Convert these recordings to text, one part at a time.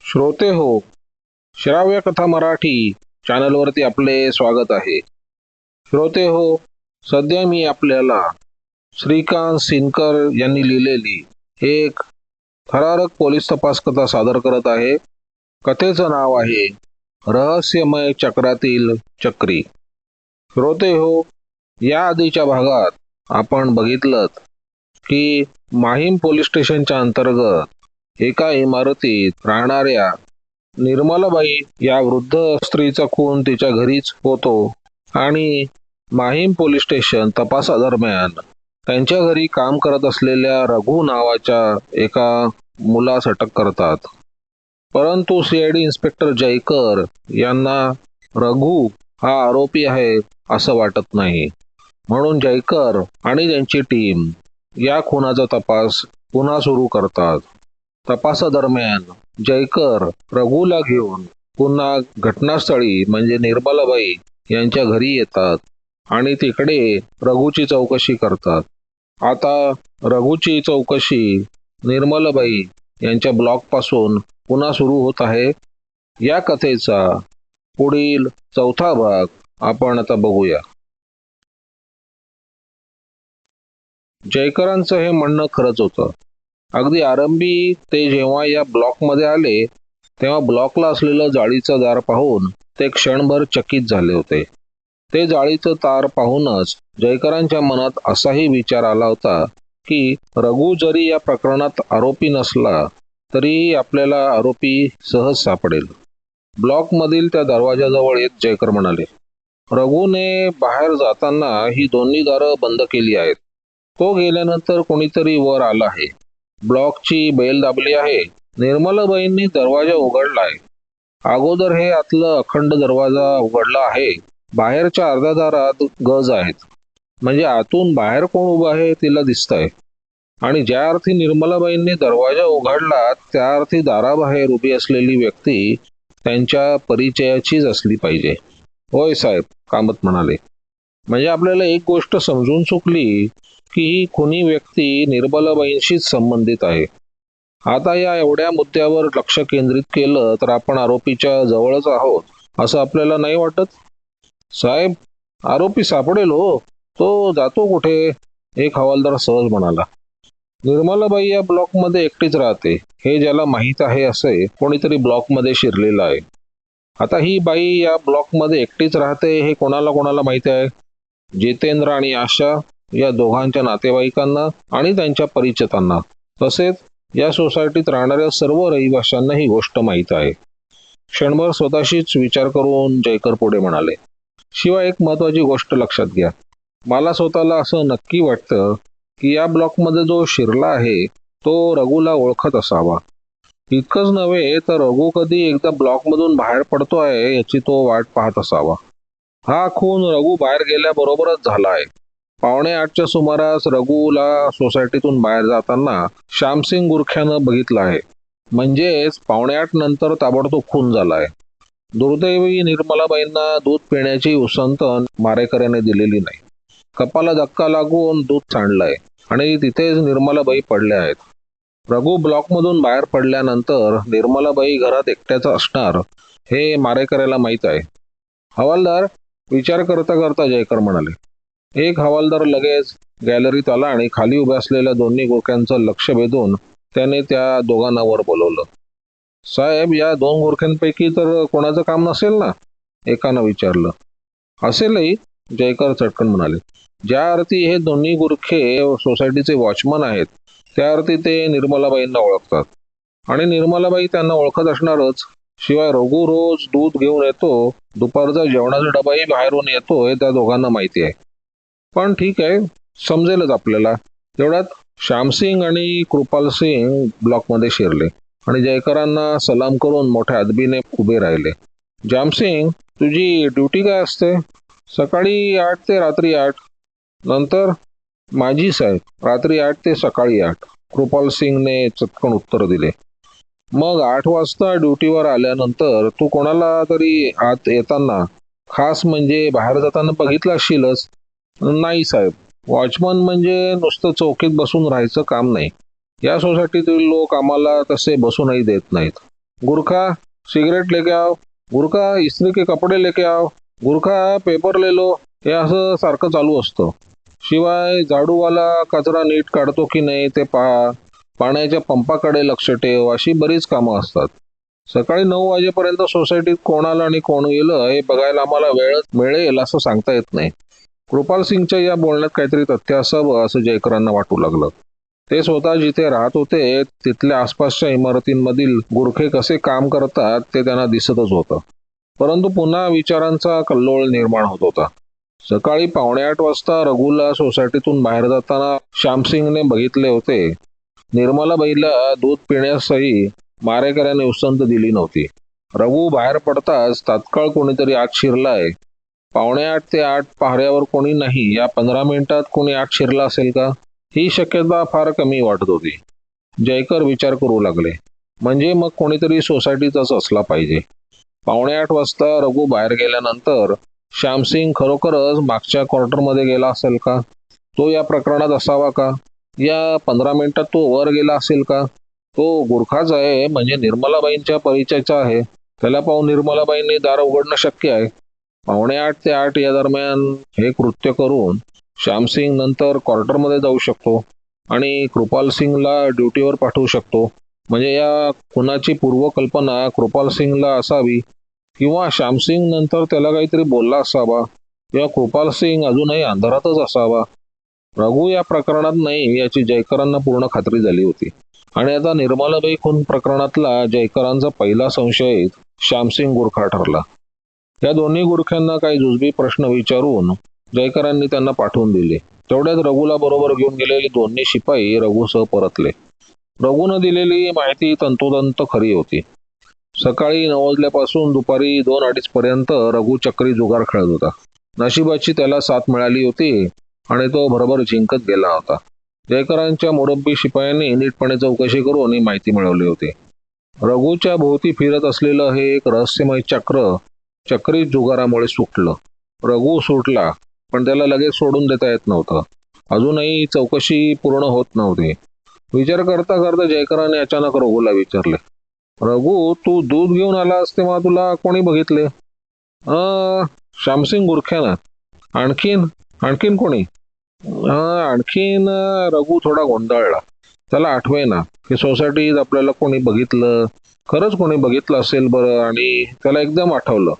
श्रोते हो श्राव्य कथा मराठी चॅनलवरती आपले स्वागत आहे. श्रोते हो सध्या मी आपल्याला श्रीकांत सिनकर यांनी लिहिलेली एक थरारक पोलीस तपास कथा सादर करत आहे. कथेचं नाव आहे रहस्यमय चक्रातील चक्री. श्रोते हो या आधीच्या भागात आपण बघितलं की माहीम पोलीस स्टेशनच्या अंतर्गत एका इमारतीत राहणाऱ्या निर्मलाबाई या वृद्ध स्त्रीचा खून तिच्या घरीच होतो. आणि माहीम पोलीस स्टेशन तपासादरम्यान त्यांच्या घरी काम करत असलेल्या रघु नावाच्या एका मुलास अटक करतात. परंतु सीआयडी इन्स्पेक्टर जयकर यांना रघु हा आरोपी आहे असं वाटत नाही. म्हणून जयकर आणि त्यांची टीम या खुनाचा तपास पुन्हा सुरू करतात. तपासादरम्यान जयकर रघुला घेऊन पुन्हा घटनास्थळी म्हणजे निर्मलाबाई यांच्या घरी येतात आणि तिकडे रघुची चौकशी करतात. आता रघुची चौकशी निर्मलाबाई यांच्या ब्लॉकपासून पुन्हा सुरू होत आहे. या कथेचा पुढील चौथा भाग आपण आता बघूया. जयकरांचं हे म्हणणं खरंच होतं. अगदी आरंभी ते जेव्हा या ब्लॉकमध्ये आले तेव्हा ब्लॉकला असलेलं जाळीचं दार पाहून ते क्षणभर चकित झाले होते. ते जाळीचं तार पाहूनच जयकरांच्या मनात असाही विचार आला होता की रघु जरी या प्रकरणात आरोपी नसला तरीही आपल्याला आरोपी सहज सापडेल. ब्लॉकमधील त्या दरवाजाजवळ येत जयकर म्हणाले रघुने बाहेर जाताना ही दोन्ही दारं बंद केली आहेत. तो गेल्यानंतर कोणीतरी वर आला आहे. ब्लॉकची बेल दाबली आहे. निर्मलाबाईंनी दरवाजा उघडलाय. अगोदर हे आतलं अखंड दरवाजा उघडला आहे. बाहेरच्या अर्ध्या दारात गज आहेत. म्हणजे आतून बाहेर कोण उभं आहे तिला दिसतंय. आणि ज्या अर्थी निर्मलाबाईंनी दरवाजा उघडला त्या अर्थी दाराबाहेर उभी असलेली व्यक्ती त्यांच्या परिचयाचीच असली पाहिजे. होय साहेब कामत म्हणाले. म्हणजे आपल्याला एक गोष्ट समजून चुकली की ही खुनी व्यक्ती निर्मलाबाईंशीच संबंधित आहे. आता या एवढ्या मुद्द्यावर लक्ष केंद्रित केलं तर आपण आरोपीच्या जवळच आहोत असं आपल्याला नाही वाटत? साहेब आरोपी सापडेल हो. तो जातो कुठे? एक हवालदार सहज म्हणाला. निर्मलाबाई या ब्लॉकमध्ये एकटीच राहते. हे ज्याला माहीत आहे असे कोणीतरी ब्लॉकमध्ये शिरलेलं आहे. आता ही बाई या ब्लॉकमध्ये एकटीच राहते हे कोणाला कोणाला माहिती आहे? जितेंद्र आणि आशा या दोघांच्या नातेवाईकांना आणि त्यांच्या परिचितांना. तसेच या सोसायटीत राहणाऱ्या सर्व रहिवाशांना ही गोष्ट माहीत आहे. क्षणभर स्वतःशीच विचार करून जयकर पुढे म्हणाले शिवाय एक महत्वाची गोष्ट लक्षात घ्या. मला स्वतःला असं नक्की वाटतं की या ब्लॉकमध्ये जो शिरला आहे तो रघुला ओळखत असावा. इतकंच नव्हे तर रघु कधी एकदा ब्लॉकमधून बाहेर पडतो आहे याची तो वाट पाहत असावा. हा खून रघु बाहेर गेल्याबरोबरच झाला आहे पावणे आठच्या सुमारास रघुला सोसायटीतून बाहेर जाताना श्यामसिंग गुरख्यानं बघितलं आहे. म्हणजेच पावणे आठ नंतर ताबडतोब खून झालाय. दुर्दैवी निर्मलाबाईंना दूध पिण्याची उसंत मारेकऱ्याने दिलेली नाही. कपाला धक्का लागून दूध सांडलंय आणि तिथेच निर्मलाबाई पडल्या आहेत. रघु ब्लॉकमधून बाहेर पडल्यानंतर निर्मलाबाई घरात एकट्याच असणार हे मारेकऱ्याला माहीत आहे. हवालदार विचार करता करता जयकर म्हणाले एक हवालदार लगेच गॅलरीत आला आणि खाली उभ्या असलेल्या दोन्ही गोरख्यांचं लक्ष वेधून त्याने त्या दोघांना वर बोलवलं. साहेब या दोन गोरख्यांपैकी तर कोणाचं काम नसेल ना? एकानं विचारलं. असेलही जयकर चटकन म्हणाले. ज्या अर्थी हे दोन्ही गुरखे सोसायटीचे वॉचमन आहेत त्या अर्थी ते निर्मलाबाईंना ओळखतात. आणि निर्मलाबाई त्यांना ओळखत असणारच शिवाय रघु रोज दूध घेऊन येतो दुपारचा जेवणाचा डबाही बाहेरून येतो हे त्या दोघांना माहिती आहे. पण ठीक आहे समजेलच आपल्याला. तेवढ्यात श्यामसिंग आणि कृपाल सिंग ब्लॉकमध्ये शिरले आणि जयकरांना सलाम करून मोठ्या अदबीने उभे राहिले. जामसिंग तुझी ड्युटी काय असते? सकाळी आठ ते रात्री आठ. नंतर माझी साहेब रात्री आठ ते सकाळी आठ. कृपाल सिंगने चटकन उत्तर दिले. मग आठ वाजता ड्युटीवर आल्यानंतर तू कोणाला तरी आत येताना खास म्हणजे बाहेर जाताना बघितलं असशीलच? नाही साहेब. वॉचमन म्हणजे नुसतं चौकीत बसून राहायचं काम नाही. या सोसायटीतील लोक आम्हाला तसे बसूनही देत नाहीत. गुरखा सिगरेट लेके आओ. गुरखा इस्त्री के कपडे लेके आओ. गुरखा पेपर ले लो. हे असं सारखं चालू असतं. शिवाय झाडूवाला कचरा नीट काढतो की नाही ते पहा. पाण्याच्या पंपाकडे लक्ष ठेव अशी बरीच कामं असतात. सकाळी नऊ वाजेपर्यंत सोसायटीत कोणाला आणि कोण गेलं हे बघायला आम्हाला वेळ मिळेल असं सांगता येत नाही. कृपाल सिंगच्या या बोलण्यात काहीतरी तथ्य असावं असं जयकरांना वाटू लागलं. ते स्वतः जिथे राहत होते तिथल्या आसपासच्या इमारतींमधील गुरखे कसे काम करतात ते त्यांना दिसतच होतं. परंतु पुन्हा विचारांचा कल्लोळ निर्माण होत होता. सकाळी पावणे आठ वाजता रघुला सोसायटीतून बाहेर जाताना श्यामसिंगने बघितले होते निर्मलाबाईला दूध पिण्यासही मारेकऱ्याने उसंत दिली नव्हती. रघु बाहेर पडताच तात्काळ कोणीतरी आत शिरलाय. पावणे आठ ते आठ पहाऱ्यावर कोणी नाही या पंधरा मिनिटात कोणी आत शिरला असेल का? ही शक्यता फार कमी वाटत होती. जयकर विचार करू लागले. म्हणजे मग कोणीतरी सोसायटीतच असला पाहिजे. पावणे आठ वाजता रघु बाहेर गेल्यानंतर श्यामसिंग खरोखरच मागच्या क्वार्टरमध्ये गेला असेल का? तो या प्रकरणात असावा का? या पंधरा मिनिटात तो वर गेला असेल का? तो गुरखाच आहे म्हणजे निर्मलाबाईंच्या परिचयाचा आहे. त्याला पाहून निर्मलाबाईंनी दार उघडणं शक्य आहे. पावणे आठ ते आठ या दरम्यान हे कृत्य करून श्यामसिंग नंतर क्वार्टरमध्ये जाऊ शकतो आणि कृपाल सिंगला ड्युटीवर पाठवू शकतो. म्हणजे या खुनाची पूर्वकल्पना कृपाल सिंगला असावी किंवा श्यामसिंग नंतर त्याला काहीतरी बोलला असावा. किंवा कृपाल सिंग अजूनही अंधारातच असावा. रघु या प्रकरणात नाही याची जयकरांना पूर्ण खात्री झाली होती. आणि आता निर्मलाबाई खून प्रकरणातला जयकरांचा पहिला संशयित श्यामसिंग गुरखा ठरला. या दोन्ही गुरख्यांना काही जुजबी प्रश्न विचारून जयकरांनी त्यांना पाठवून दिले. तेवढ्यात रघुला बरोबर घेऊन गेलेले दोन्ही शिपाई रघुसह परतले. रघुनं दिलेली माहिती तंतोतंत खरी होती. सकाळी नऊ वाजल्यापासून दुपारी दोन अडीच पर्यंत रघु चक्री जुगार खेळत होता. नशिबाची त्याला साथ मिळाली होती आणि तो बरोबर जिंकत गेला होता. जयकरांच्या मुरब्बी शिपायांनी नीटपणे चौकशी करून ही माहिती मिळवली होती. रघुच्या भोवती फिरत असलेलं हे एक रहस्यमय चक्र चक्री जुगारामुळे सुटलं. रघु सुटला पण त्याला लगेच सोडून देता येत नव्हतं. अजूनही चौकशी पूर्ण होत नव्हती. विचार करता करता जयकरांनी अचानक रघुला विचारले रघु तू दूध घेऊन आलास तेव्हा तुला कोणी बघितले? श्यामसिंग गुरख्यानं. आणखीन आणखीन कोणी? आणखीन रघु थोडा गोंधळला. त्याला आठवे ना की सोसायटीत आपल्याला कोणी बघितलं. खरंच कोणी बघितलं असेल बरं आणि त्याला एकदम आठवलं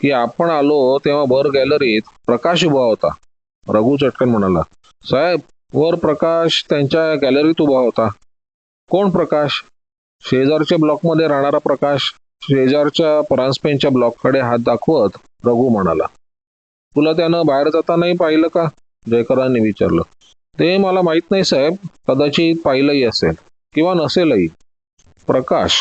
की आपण आलो तेव्हा वर गॅलरीत प्रकाश उभा होता. रघु चटकन म्हणाला साहेब वर प्रकाश त्यांच्या गॅलरीत उभा होता. कोण प्रकाश? शेजारच्या ब्लॉकमध्ये राहणारा प्रकाश. शेजारच्या परांजपेनच्या ब्लॉककडे हात दाखवत रघु म्हणाला. तुला त्यानं बाहेर जातानाही पाहिलं का? जयकरांनी विचारलं. ते मला माहीत नाही साहेब. कदाचित पाहिलंही असेल किंवा नसेलही. प्रकाश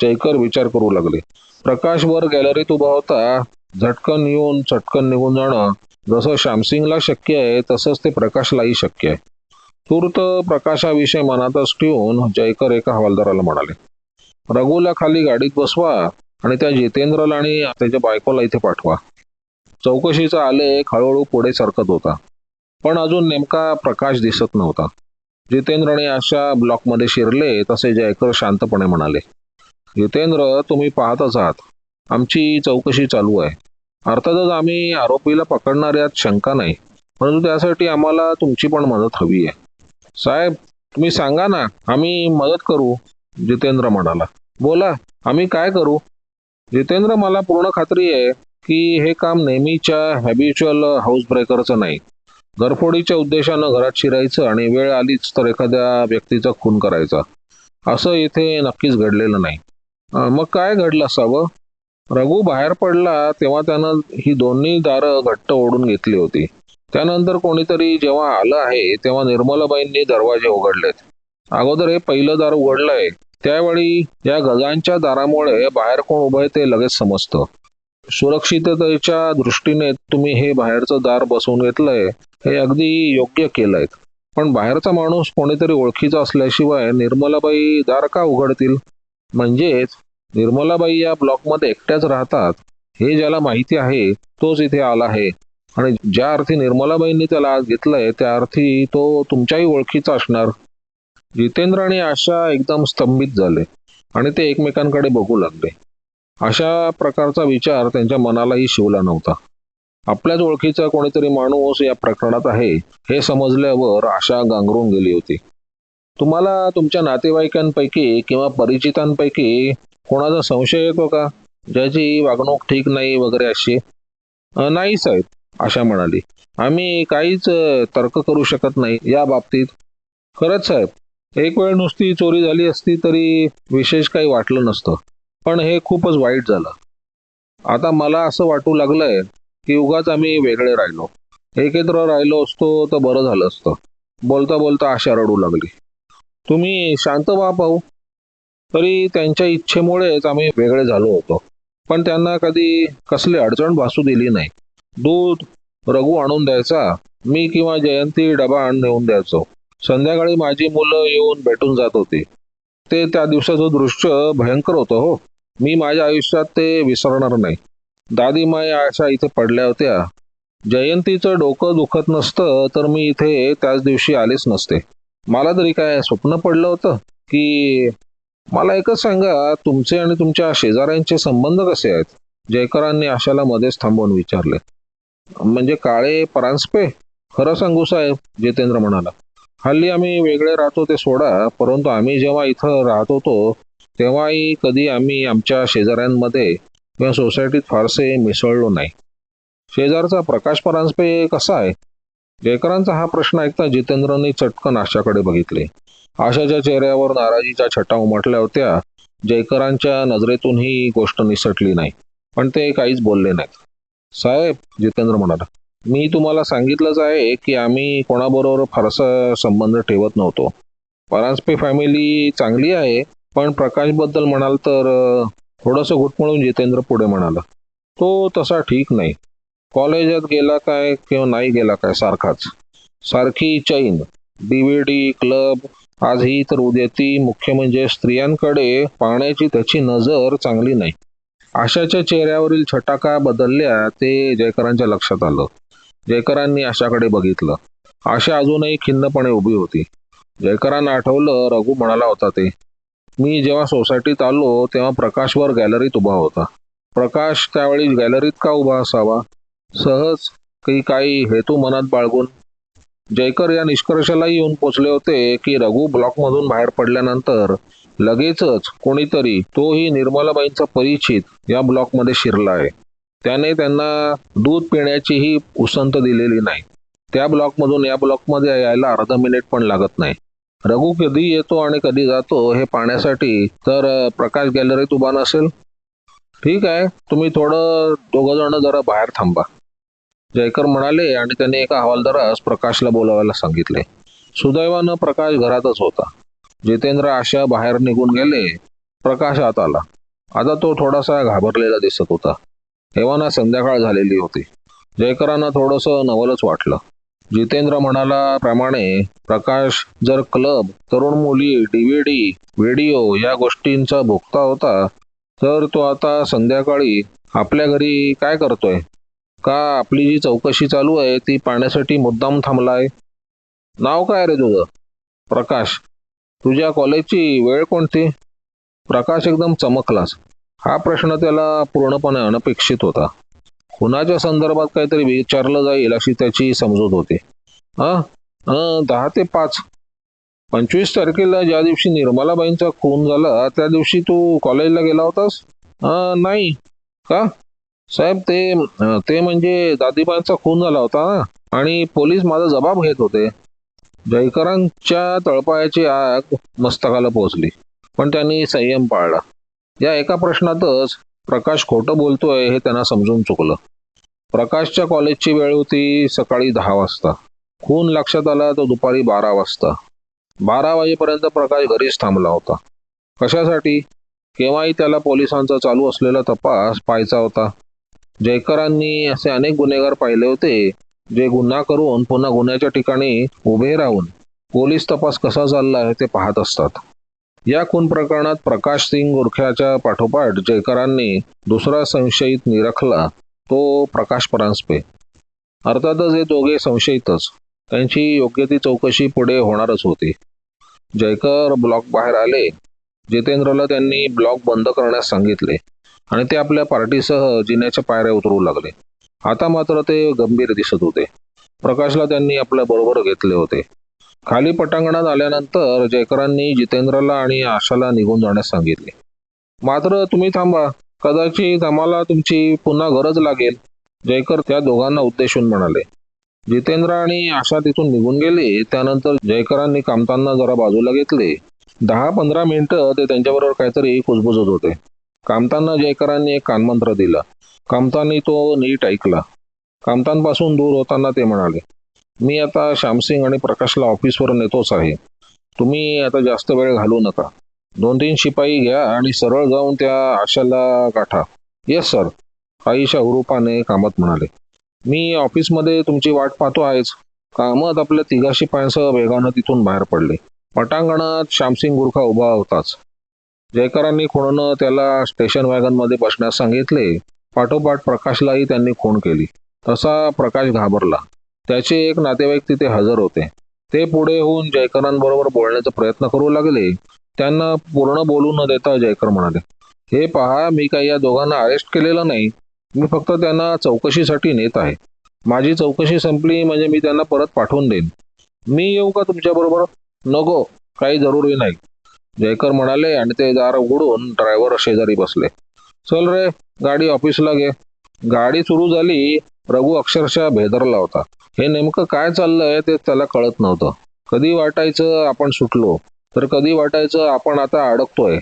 जयकर विचार करू लागले. प्रकाश वर गॅलरीत उभा होता. झटकन येऊन चटकन निघून जाणं. जसं श्यामसिंगला शक्य आहे तसंच ते प्रकाशलाही शक्य आहे. तूर्त प्रकाशाविषयी मनातच ठेवून जयकर एका हवालदाराला म्हणाले रघुला खाली गाडीत बसवा आणि त्या जितेंद्रला आणि त्याच्या बायकोला इथे पाठवा. चौकशीचा आलेख हळूहळू पुढे सरकत होता. पण अजून नेमका प्रकाश दिसत नव्हता. जितेंद्रने अशा ब्लॉकमध्ये शिरले तसे जयकर शांतपणे म्हणाले जितेंद्र तुम्ही पाहतच आहात. आमची चौकशी चालू आहे. अर्थातच आम्ही आरोपीला पकडणार यात शंका नाही परंतु त्यासाठी आम्हाला तुमची पण मदत हवी आहे. साहेब तुम्ही सांगा ना आम्ही मदत करू जितेंद्र म्हणाला. बोला आम्ही काय करू? जितेंद्र मला पूर्ण खात्री आहे की हे काम नेहमीच्या हॅबिच्युअल हाऊस ब्रेकरचं नाही. घरफोडीच्या उद्देशानं घरात शिरायचं आणि वेळ आलीच तर एखाद्या व्यक्तीचा खून करायचा. असं इथे नक्कीच घडलेलं नाही. मग काय घडलं असावं? रघु बाहेर पडला तेव्हा त्यानं ही दोन्ही दारं घट्ट ओढून घेतली होती. त्यानंतर कोणीतरी जेव्हा आलं आहे तेव्हा निर्मलाबाईंनी दरवाजे उघडलेत. अगोदर हे पहिलं दार उघडलंय. त्यावेळी या गजांच्या दारामुळे बाहेर कोण उभं आहे ते लगेच समजतं. सुरक्षिततेच्या दृष्टीने तुम्ही हे बाहेरचं दार बसवून घेतलंय हे अगदी योग्य केलंय. पण बाहेरचा माणूस कोणीतरी ओळखीचा असल्याशिवाय निर्मलाबाई दार का उघडतील? म्हणजेच निर्मलाबाई या ब्लॉकमध्ये एकट्याच राहतात हे ज्याला माहिती आहे तोच इथे आला आहे. आणि ज्या अर्थी निर्मलाबाईंनी त्याला आज घेतलंय त्या अर्थी तो तुमच्याही ओळखीचा असणार. जितेंद्र आणि आशा एकदम स्तंभित झाले आणि ते एकमेकांकडे बघू लागले. अशा प्रकारचा विचार त्यांच्या मनालाही शिवला नव्हता. आपल्याच ओळखीचा कोणीतरी माणूस या प्रकरणात आहे हे समजल्यावर आशा गांगरून गेली होती. तुम्हाला तुमच्या नातेवाईकांपैकी किंवा परिचितांपैकी कोणाचा संशय येतो का? ज्याची वागणूक ठीक नाही वगैरे अशी? नाही साहेब आशा म्हणाली. आम्ही काहीच तर्क करू शकत नाही या बाबतीत. खरंच साहेब एक वेळ नुसती चोरी झाली असती तरी विशेष काही वाटलं नसतं. पण हे खूपच वाईट झालं. आता मला असं वाटू लागलंय की उगाच आम्ही वेगळे राहिलो. एकत्र राहिलो असतो तर बरं झालं असतं. बोलता बोलता आशा रडू लागली. तुम्ही शांत व्हा पाहू. तरी त्यांच्या इच्छेमुळेच आम्ही वेगळे झालो होतो. पण त्यांना कधी कसली अडचण भासू दिली नाही. दूध रघु आणून द्यायचा मी किंवा जयंती डबा आण नेऊन द्यायचो. संध्याकाळी माझी मुलं येऊन भेटून जात होती. ते त्या दिवसाचं दृश्य भयंकर होतं हो. मी माझ्या आयुष्यात ते विसरणार नाही. दादीमाई आशा इथे पडल्या होत्या. जयंतीचं डोकं दुखत नसतं तर मी इथे त्याच दिवशी आलेच नसते. मला तरी काय स्वप्न पडलं होतं? की मला एकच सांगा तुमचे आणि तुमच्या शेजाऱ्यांचे संबंध कसे आहेत? जयकरांनी आशाला मध्येच थांबवून विचारले. म्हणजे काळे परांजपे? खरं सांगू साहेब जितेंद्र म्हणाला. हल्ली आम्ही वेगळे राहतो ते सोडा परंतु आम्ही जेव्हा इथं राहत होतो तेव्हाही कधी आम्ही आमच्या शेजाऱ्यांमध्ये किंवा सोसायटीत फारसे मिसळलो नाही. शेजारचा प्रकाश परांजपे कसा आहे? जयकरांचा हा प्रश्न ऐकता जितेंद्रने चटकन आशाकडे बघितले. आशाच्या चेहऱ्यावर नाराजीच्या छटा उमटल्या होत्या. जयकरांच्या नजरेतून ही गोष्ट निसटली नाही. पण ते काहीच बोलले नाहीत. साहेब जितेंद्र म्हणाला मी तुम्हाला सांगितलंच आहे की आम्ही कोणाबरोबर फारसा संबंध ठेवत नव्हतो. परांजपे फॅमिली चांगली आहे. पण प्रकाशबद्दल म्हणाल तर थोडंसं घुटमळून जितेंद्र पुढे म्हणाला. तो तसा ठीक नाही. कॉलेजात गेला काय किंवा नाही गेला काय सारखाच. सारखी चैन डीव्हीडी क्लब आज ही तर उद्या ती मुख्य म्हणजे स्त्रियांकडे पाहण्याची त्याची नजर चांगली नाही. आशाच्या चेहऱ्यावरील छटाका बदलल्या ते जयकरांच्या लक्षात आलं. जयकरांनी आशाकडे बघितलं. आशा अजूनही खिन्नपणे उभी होती. जयकरांना आठवलं रघु म्हणाला होता ते मी जेव्हा सोसायटीत आलो तेव्हा प्रकाशवर गॅलरीत उभा होता. प्रकाश त्यावेळी गॅलरीत का उभा असावा? सहज की काही हेतू मनात बाळगून? जयकर या निष्कर्षाला येऊन पोचले होते की रघु ब्लॉकमधून बाहेर पडल्यानंतर लगेचच कोणीतरी तोही निर्मलाबाईंचा परिचित या ब्लॉकमध्ये शिरला आहे. त्याने त्यांना दूध पिण्याचीही उसंत दिलेली नाही. त्या ब्लॉकमधून या ब्लॉकमध्ये यायला अर्धा मिनिट पण लागत नाही. रघु कधी येतो आणि कधी जातो हे पाहण्यासाठी तर प्रकाश गॅलरीत उभा नसेल? ठीक आहे तुम्ही थोडं दोघं जण जरा बाहेर थांबा. जयकर म्हणाले आणि त्यांनी एका हवालदारास प्रकाशला बोलावायला सांगितले. सुदैवानं प्रकाश घरातच होता. जितेंद्र आशा बाहेर निघून गेले. प्रकाश आत आला. आता तो थोडासा घाबरलेला दिसत होता. हेवाना संध्याकाळ झालेली होती. जयकरांना थोडंसं नवलच वाटलं. जितेंद्र म्हणाला प्रमाणे प्रकाश जर क्लब तरुण मुली डीव्हीडी व्हिडिओ या गोष्टींचा भोगता होता तर तो आता संध्याकाळी आपल्या घरी काय करतोय? का आपली जी चौकशी चालू आहे ती पाहण्यासाठी मुद्दाम थांबलाय? नाव काय रे तुझं? प्रकाश तुझ्या कॉलेजची वेळ कोणती? प्रकाश एकदम चमकलाच हा प्रश्न त्याला पूर्णपणे अनपेक्षित होता. खुनाच्या संदर्भात काहीतरी विचारलं जाईल अशी त्याची समजूत होती. हा? दहा ते पाच. पंचवीस तारखेला ज्या दिवशी निर्मलाबाईंचा खून झाला त्या दिवशी तू कॉलेजला गेला होतास? नाही. का? साहेब ते ते म्हणजे दादीबाईंचा खून झाला होता ना? आणि पोलीस माझा जबाब घेत होते. जयकरांच्या तळपायाची आग मस्तकाला पोहोचली. पण त्यांनी संयम पाळला. या एका प्रश्नातच प्रकाश खोटं बोलतोय हे त्यांना समजून चुकलं. प्रकाशच्या कॉलेजची वेळ होती सकाळी दहा वाजता. खून लक्षात आला तो दुपारी बारा वाजता. बारा वाजेपर्यंत प्रकाश घरीच थांबला होता. कशासाठी? केव्हाही त्याला पोलिसांचा चालू असलेला तपास पाहायचा होता. जयकरांनी असे अनेक गुन्हेगार पाहिले होते जे गुन्हा करून पुन्हा गुन्ह्याच्या ठिकाणी उभे राहून पोलीस तपास कसा चालला आहे ते पाहत असतात. या खून प्रकरणात प्रकाश सिंग गुरख्याच्या पाठोपाठ जयकरांनी दुसरा संशयित निरखला तो प्रकाश परांजपे. अर्थातच हे दोघे संशयितच. त्यांची योग्य ती चौकशी पुढे होणारच होती. जयकर ब्लॉक बाहेर आले. जितेंद्रला त्यांनी ब्लॉक बंद करण्यास सांगितले आणि ते आपल्या पार्टीसह जिन्याच्या पायऱ्या उतरू लागले. आता मात्र ते गंभीर दिसत होते. प्रकाशला त्यांनी आपल्या बरोबर घेतले होते. खाली पटांगणात आल्यानंतर जयकरांनी जितेंद्रला आणि आशाला निघून जाण्यास सांगितले. मात्र तुम्ही थांबा. कदाचित आम्हाला तुमची पुन्हा गरज लागेल. जयकर त्या दोघांना उद्देशून म्हणाले. जितेंद्र आणि आशा तिथून निघून गेले. त्यानंतर जयकरांनी कामतांना जरा बाजूला घेतले. दहा पंधरा मिनिटं ते त्यांच्याबरोबर काहीतरी कुजबुजत होते. कामतांना जयकरांनी एक कानमंत्र दिला. कामतांनी तो नीट ऐकला. कामतांपासून दूर होताना ते म्हणाले मी आता श्यामसिंग आणि प्रकाशला ऑफिसवर नेतोच आहे. तुम्ही आता जास्त वेळ घालू नका. दोन तीन शिपाई घ्या आणि सरळ जाऊन त्या आशाला गाठा. येस सर आईशा हुरूपाने कामत म्हणाले. मी ऑफिसमध्ये तुमची वाट पाहतो आहेच. कामत आपल्या तिघा शिपायांसह वेगानं तिथून बाहेर पडले. पटांगणात श्यामसिंग गुरखा उभा होताच. जयकरांनी खुणून त्याला स्टेशन वॅगनमध्ये बसण्यास सांगितले. पाठोपाठ प्रकाशलाही त्यांनी खूण केली. तसा प्रकाश घाबरला. त्याचे एक नातेवाईक तिथे हजर होते. ते पुढे होऊन जयकरांबरोबर बोलण्याचा प्रयत्न करू लागले. त्यांना पूर्ण बोलू न देता जयकर म्हणाले हे पहा मी काही या दोघांना अरेस्ट केलेलं नाही. मी फक्त त्यांना चौकशीसाठी नेत आहे. माझी चौकशी संपली म्हणजे मी त्यांना परत पाठवून देईन. मी येऊ का तुमच्याबरोबर नको काही जरुरी नाही. जयकर म्हणाले आणि ते दार उघडून ड्रायव्हर शेजारी बसले. चल रे गाडी ऑफिसला घे. गाडी सुरू झाली रघु अक्षरशः भेदरला होता. हे नेमकं काय चाललंय ते त्याला कळत नव्हतं. कधी वाटायचं आपण सुटलो तर कधी वाटायचं आपण आता अडकतोय.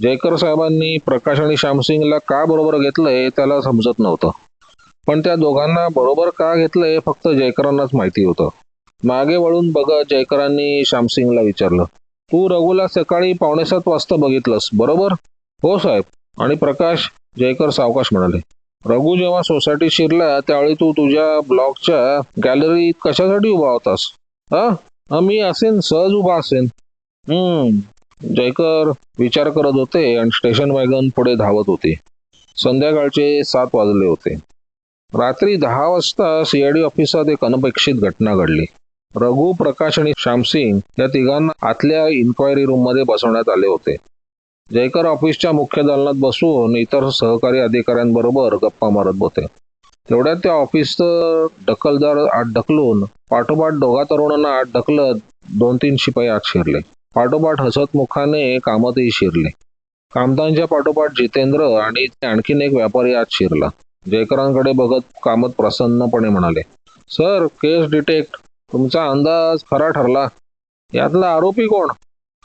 जयकर साहेबांनी प्रकाश आणि श्यामसिंगला का बरोबर घेतलंय त्याला समजत नव्हतं. पण त्या दोघांना बरोबर का घेतलंय फक्त जयकरांनाच माहिती होतं. मागे वळून बघत जयकरांनी श्यामसिंगला विचारलं तू रघुला सकाळी पावणेसात वाजता बघितलंस बरोबर? हो साहेब. आणि प्रकाश जयकर सावकाश म्हणाले रघु जेव्हा सोसायटी शिरला त्यावेळी तू तुझ्या ब्लॉकच्या गॅलरीत कशासाठी उभा होतास? हा? मी असेन सहज उभा असेन. हम्म. जयकर विचार करत होते आणि स्टेशन वॅगन पुढे धावत होते. संध्याकाळचे सात वाजले होते. रात्री दहा वाजता सीआयडी ऑफिसात एक अनपेक्षित घटना घडली. रघु प्रकाश आणि श्यामसिंग या तिघांना आतल्या इन्क्वायरी रूममध्ये बसवण्यात आले होते. जयकर ऑफिसच्या मुख्य दालनात बसून इतर सहकारी अधिकाऱ्यांबरोबर गप्पा मारत होते. तेवढ्यात त्या ऑफिसचं ढकलदार आत ढकलून पाठोपाठ दोघा तरुणांना आत ढकलत दोन तीन शिपाई आत शिरले. पाठोपाठ हसत मुखाने कामतही शिरले. कामतांच्या पाठोपाठ जितेंद्र आणि आणखीन एक व्यापारी आत शिरला. जयकरांकडे बघत कामत प्रसन्नपणे म्हणाले सर केस डिटेक्ट. तुमचा अंदाज खरा ठरला. यातला आरोपी कोण?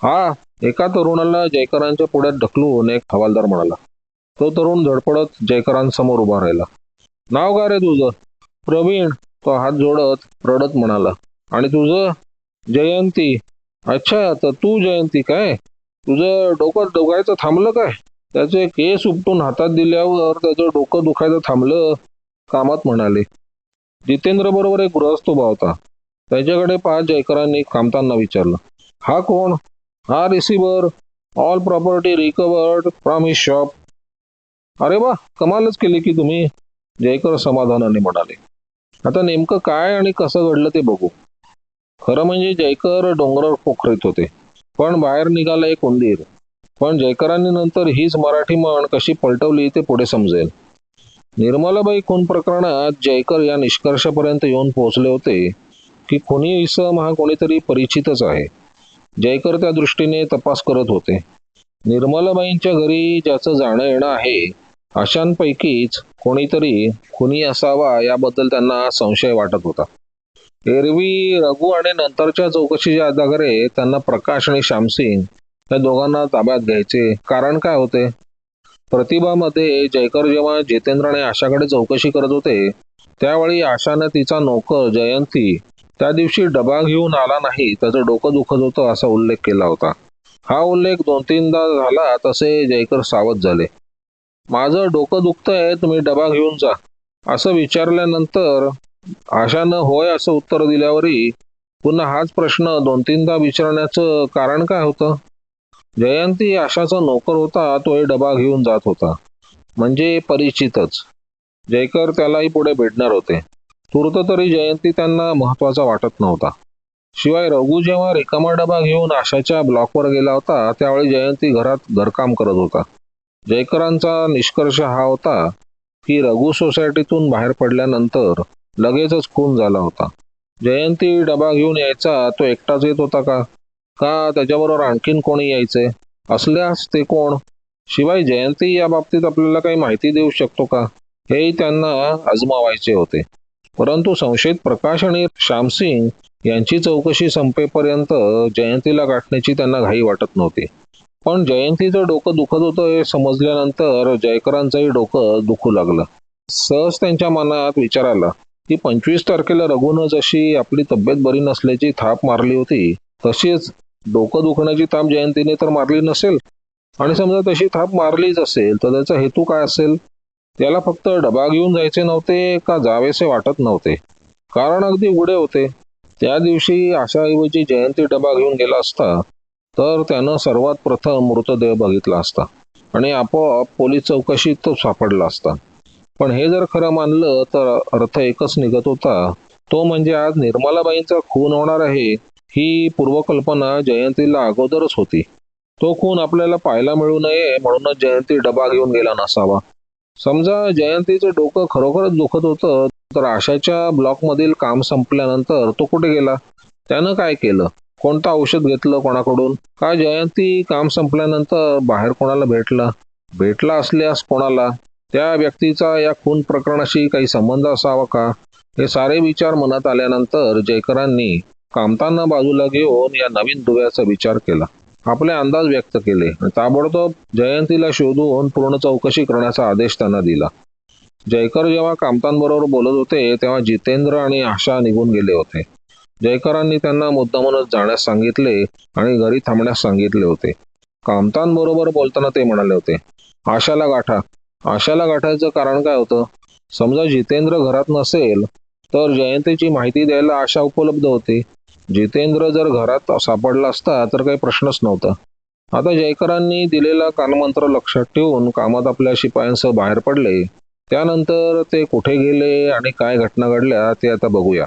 हा एका तरुणाला जयकरांच्या पुढ्यात ढकलून एक हवालदार म्हणाला. तो तरुण धडपडत जयकरांसमोर उभा राहिला. नाव का रे तुझं? प्रवीण. तो हात जोडत रडत म्हणाला. आणि तुझं? जयंती. अच्छा तर तू जयंती काय? तुझं डोकं डोकायचं थांबलं काय? त्याचे केस उपटून हातात दिल्यावर त्याचं डोकं दुखायचं थांबलं कामात म्हणाले. जितेंद्र बरोबर एक गृहस्थ उभा होता. त्याच्याकडे पाच जयकरांनी कामतांना विचारलं. हा कोण? हा receiver all property recovered from his shop अरे वा कमालच केली की तुम्ही. जयकर समाधानाने म्हणाले. आता नेमकं काय आणि कसं घडलं ते बघू. खरं म्हणजे जयकर डोंगरावर पोखरीत होते. पण बाहेर निघाला एक उंदीर. पण जयकरांनी नंतर हीच मराठी म्हण कशी पलटवली ते पुढे समजेल. निर्मलाबाई खून प्रकरणात जयकर या निष्कर्षापर्यंत येऊन पोहोचले होते की खुनी इसम हा कोणीतरी परिचितच आहे. जयकर त्या दृष्टीने तपास करत होते. निर्मलाबाईंच्या घरी ज्याचं जाणं येणं आहे अशांपैकीच कोणीतरी खुनी असावा याबद्दल त्यांना संशय वाटत होता. एरवी रघु आणि नंतरच्या चौकशीच्या आधारे त्यांना प्रकाश आणि श्यामसिंग या दोघांना ताब्यात घ्यायचे. कारण काय होते? प्रतिभामध्ये जयकर जेव्हा जितेंद्र आणि आशाकडे चौकशी करत होते त्यावेळी आशाने तिचा नोकर जयंती त्या दिवशी डबा घेऊन आला नाही त्याचं डोकं दुखत होतं असा उल्लेख केला होता. हा उल्लेख दोन तीनदा झाला तसे जयकर सावध झाले. माझं डोकं दुखतंय तुम्ही डबा घेऊन जा. असं विचारल्यानंतर आशानं होय असं उत्तर दिल्यावरही पुन्हा हाच प्रश्न दोन तीनदा विचारण्याचं कारण काय होतं? जयंती आशाचा नोकर होता तोही डबा घेऊन जात होता. म्हणजे परिचितच. जयकर त्यालाही पुढे भेटणार होते. तूर्त तरी जयंती त्यांना महत्त्वाचा वाटत नव्हता. शिवाय रघु जेव्हा रिकामा डबा घेऊन आशाच्या ब्लॉकवर गेला होता त्यावेळी जयंती घरात घरकाम करत होता. जयकरांचा निष्कर्ष हा होता की रघु सोसायटीतून बाहेर पडल्यानंतर लगेचच खून झाला होता. जयंती डबा घेऊन यायचा तो एकटाच येत होता का? का त्याच्याबरोबर आणखीन कोणी यायचे? असल्यास ते कोण? शिवाय जयंती या बाबतीत आपल्याला काही माहिती देऊ शकतो का? हेही त्यांना आजमावायचे होते. परंतु संशयित प्रकाश आणि श्यामसिंग यांची चौकशी संपेपर्यंत जयंतीला गाठण्याची त्यांना घाई वाटत नव्हती. पण जयंतीचं डोकं दुखत होतं हे समजल्यानंतर जयकरांचंही डोकं दुखू लागलं. सहज त्यांच्या मनात विचार आला की पंचवीस तारखेला रघुनं जशी आपली तब्येत बरी नसल्याची थाप मारली होती तशीच डोकं दुखण्याची थाप जयंतीने तर मारली नसेल. आणि समजा तशी थाप मारलीच असेल तर त्याचा हेतू काय असेल? त्याला फक्त डबा घेऊन जायचे नव्हते का जावेसे वाटत नव्हते. कारण अगदी उघडे होते. त्या दिवशी आशाऐवजी जयंती डबा घेऊन गेला असता तर त्यानं सर्वात प्रथम मृतदेह बघितला असता आणि आपोआप पोलीस चौकशीत तो सापडला असता. पण हे जर खरं मानलं तर अर्थ एकच निघत होता. तो म्हणजे आज निर्मलाबाईंचा खून होणार आहे ही पूर्वकल्पना जयंतीला अगोदरच होती. तो खून आपल्याला पाहायला मिळू नये म्हणूनच जयंती डबा घेऊन गेला नसावा. समजा जयंतीचं डोकं खरोखरच दुखत होतं तर आशाच्या ब्लॉकमधील काम संपल्यानंतर तो कुठे गेला? त्यानं काय केलं? कोणतं औषध घेतलं कोणाकडून? का जयंती काम संपल्यानंतर बाहेर कोणाला भेटला? भेटला असल्यास कोणाला? त्या व्यक्तीचा या खून प्रकरणाशी काही संबंध असावा का? हे सारे विचार मनात आल्यानंतर जयकरांनी कामतांना बाजूला घेऊन या नवीन दुव्याचा विचार केला. आपले अंदाज व्यक्त केले. आणि ताबडतोब जयंतीला शोधून पूर्ण चौकशी करण्याचा आदेश त्यांना दिला. जयकर जेव्हा कामतांबरोबर बोलत होते तेव्हा जितेंद्र आणि आशा निघून गेले होते. जयकरांनी त्यांना मुद्दामूनच जाण्यास सांगितले आणि घरी थांबण्यास सांगितले होते. कामतांबरोबर बोलताना ते म्हणाले होते आशाला गाठा. आशाला गाठायचं कारण काय होतं? समजा जितेंद्र घरात नसेल तर जयंतीची माहिती द्यायला आशा उपलब्ध होती. जितेंद्र जर घरात सापडला असता तर काही प्रश्नच नव्हता. आता जयकरांनी दिलेला कानमंत्र लक्षात ठेवून कामात आपल्या शिपायांसह बाहेर पडले. त्यानंतर ते कुठे गेले आणि काय घटना घडल्या ते आता बघूया.